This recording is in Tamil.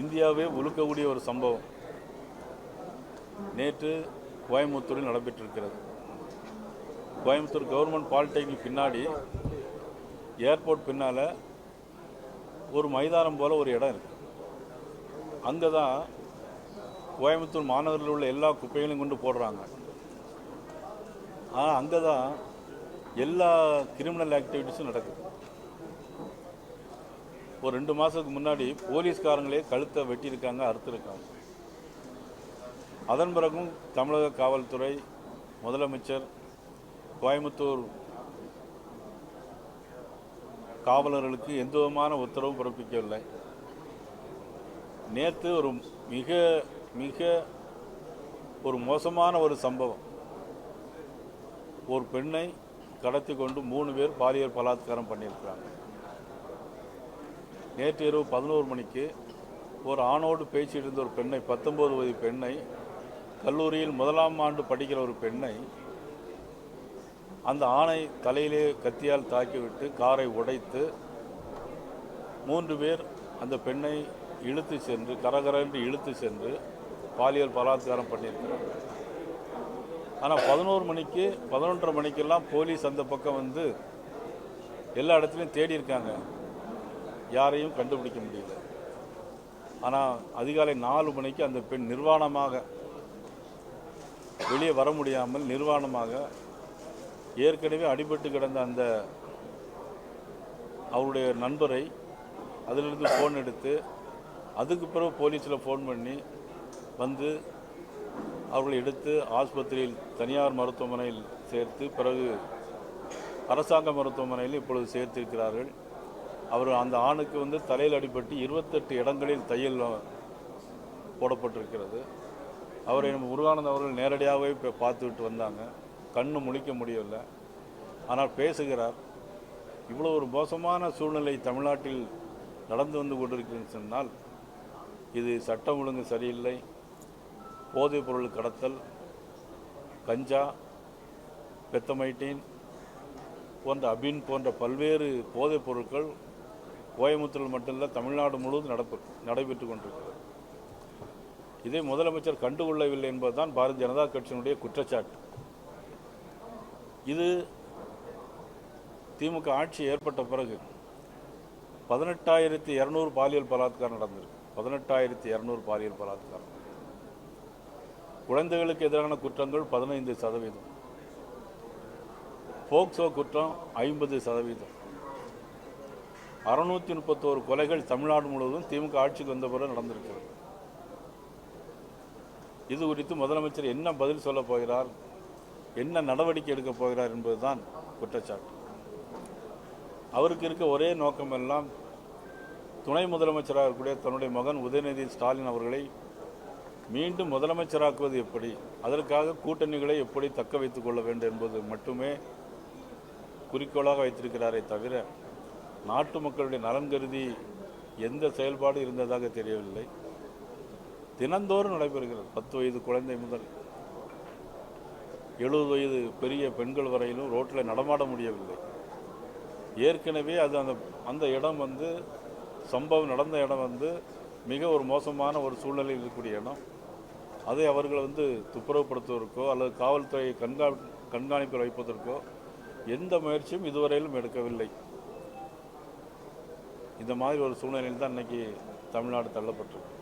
இந்தியாவே உழுக்கக்கூடிய ஒரு சம்பவம் நேற்று கோயம்புத்தூரில் நடைபெற்றிருக்கிறது. கோயம்புத்தூர் கவர்மெண்ட் பாலிடெக்னிக் பின்னாடி ஏர்போர்ட் பின்னால் ஒரு மைதானம் போல் ஒரு இடம் இருக்குது அங்கே தான் கோயம்புத்தூர் மாநகரில் உள்ள எல்லா குப்பைகளையும் கொண்டு போடுறாங்க. ஆனால் அங்கே தான் எல்லா கிரிமினல் ஆக்டிவிட்டீஸும் நடக்குது. ஒரு ரெண்டு மாதத்துக்கு முன்னாடி போலீஸ்காரங்களே கழுத்தை வெட்டியிருக்காங்க அறுத்துருக்காங்க. அதன் பிறகும் தமிழக காவல்துறை முதலமைச்சர் கோயம்புத்தூர் காவலர்களுக்கு எந்த விதமான உத்தரவும் பிறப்பிக்கவில்லை. நேற்று ஒரு மிக மிக ஒரு மோசமான ஒரு சம்பவம். ஒரு பெண்ணை கடத்தி கொண்டு மூணு பேர் பாலியல் பலாத்காரம் பண்ணியிருக்கிறாங்க. நேற்று இரவு பதினோரு மணிக்கு ஒரு ஆணோடு பேசிட்டு ஒரு பெண்ணை பத்தொன்பது வயது பெண்ணை கல்லூரியில் முதலாம் ஆண்டு படிக்கிற ஒரு பெண்ணை அந்த ஆணை தலையிலே கத்தியால் தாக்கிவிட்டு காரை உடைத்து மூன்று பேர் அந்த பெண்ணை இழுத்து சென்று கரகரன்று இழுத்து சென்று பாலியல் பலாத்காரம் பண்ணியிருக்கிறாங்க ஆனால் பதினோரு மணிக்கு பதினொன்றரை மணிக்கெல்லாம் போலீஸ் அந்த பக்கம் வந்து எல்லா இடத்துலையும் தேடி இருக்காங்க. யாரையும் கண்டுபிடிக்க முடியல. ஆனால் அதிகாலை நாலு மணிக்கு அந்த பெண் நிர்வாணமாக வெளியே வர முடியாமல் நிர்வாணமாக ஏற்கனவே அடிபட்டு கிடந்த அந்த அவருடைய நண்பரை அதிலிருந்து ஃபோன் எடுத்து அதுக்கு பிறகு போலீஸில் ஃபோன் பண்ணி வந்து அவர்களை எடுத்து ஆஸ்பத்திரியில் தனியார் மருத்துவமனையில் சேர்த்து பிறகு அரசாங்க மருத்துவமனையில் இப்பொழுது சேர்த்திருக்கிறார்கள். அவர் அந்த ஆணுக்கு வந்து தலையில் அடிபட்டு இருபத்தெட்டு இடங்களில் தையல் போடப்பட்டிருக்கிறது. அவரை நம்ம முருகானந்த் அவர்கள் நேரடியாகவே இப்போ பார்த்துவிட்டு வந்தாங்க. கண்ணு முழிக்க முடியவில்லை. ஆனால் பேசுகிறார். இவ்வளோ ஒரு மோசமான சூழ்நிலை தமிழ்நாட்டில் நடந்து வந்து கொண்டிருக்கிறது சொன்னால் இது சட்டம் ஒழுங்கு சரியில்லை போதைப் பொருள் கடத்தல் கஞ்சா பெத்தமைட்டீன் போன்ற அபின் போன்ற பல்வேறு போதைப் பொருட்கள் கோயம்புத்தூரில் மட்டுமல்ல தமிழ்நாடு முழுவதும் நடப்பு நடைபெற்று கொண்டிருக்கிறது. இதை முதலமைச்சர் கண்டுகொள்ளவில்லை என்பதுதான் பாரதிய ஜனதா கட்சியினுடைய குற்றச்சாட்டு. இது திமுக ஆட்சி ஏற்பட்ட பிறகு பதினெட்டாயிரத்தி இரநூறு பாலியல் பலாத்காரம் நடந்திருக்கு. பதினெட்டாயிரத்தி இரநூறு பாலியல் பலாத்காரம். குழந்தைகளுக்கு எதிரான குற்றங்கள் பதினைந்து சதவீதம். போக்சோ குற்றம் ஐம்பது சதவீதம். அறுநூற்றி முப்பத்தோரு கொலைகள் தமிழ்நாடு முழுவதும் திமுக ஆட்சிக்கு வந்த பிறகு நடந்திருக்கிறது. இது குறித்து முதலமைச்சர் என்ன பதில் சொல்லப் போகிறார்? என்ன நடவடிக்கை எடுக்கப் போகிறார் என்பதுதான் குற்றச்சாட்டு. அவருக்கு இருக்க ஒரே நோக்கமெல்லாம் துணை முதலமைச்சராக இருக்கக்கூடிய தன்னுடைய மகன் உதயநிதி ஸ்டாலின் அவர்களை மீண்டும் முதலமைச்சராக்குவது எப்படி? அதற்காக கூட்டணிகளை எப்படி தக்க வைத்துக் கொள்ள வேண்டும் என்பது மட்டுமே குறிக்கோளாக வைத்திருக்கிறாரே தவிர நாட்டு மக்களுடைய நலன் கருதி எந்த செயல்பாடு இருந்ததாக தெரியவில்லை. தினந்தோறும் நடைபெறுகிறது. பத்து வயது குழந்தை முதல் எழுபது வயது பெரிய பெண்கள் வரையிலும் ரோட்டில் நடமாட முடியவில்லை. ஏற்கனவே அது அந்த அந்த இடம் வந்து சம்பவம் நடந்த இடம் வந்து மிக ஒரு மோசமான ஒரு சூழ்நிலையில் இருக்கக்கூடிய இடம். அதை அவர்கள் வந்து துப்புரவுப்படுத்துவதற்கோ அல்லது காவல்துறை கண்கா கண்காணிப்பில் வைப்பதற்கோ எந்த முயற்சியும் இதுவரையிலும் எடுக்கவில்லை. இந்த மாதிரி ஒரு சூழ்நிலையில் தான் இன்றைக்கி தமிழ்நாடு தள்ளப்பட்டிருக்கு.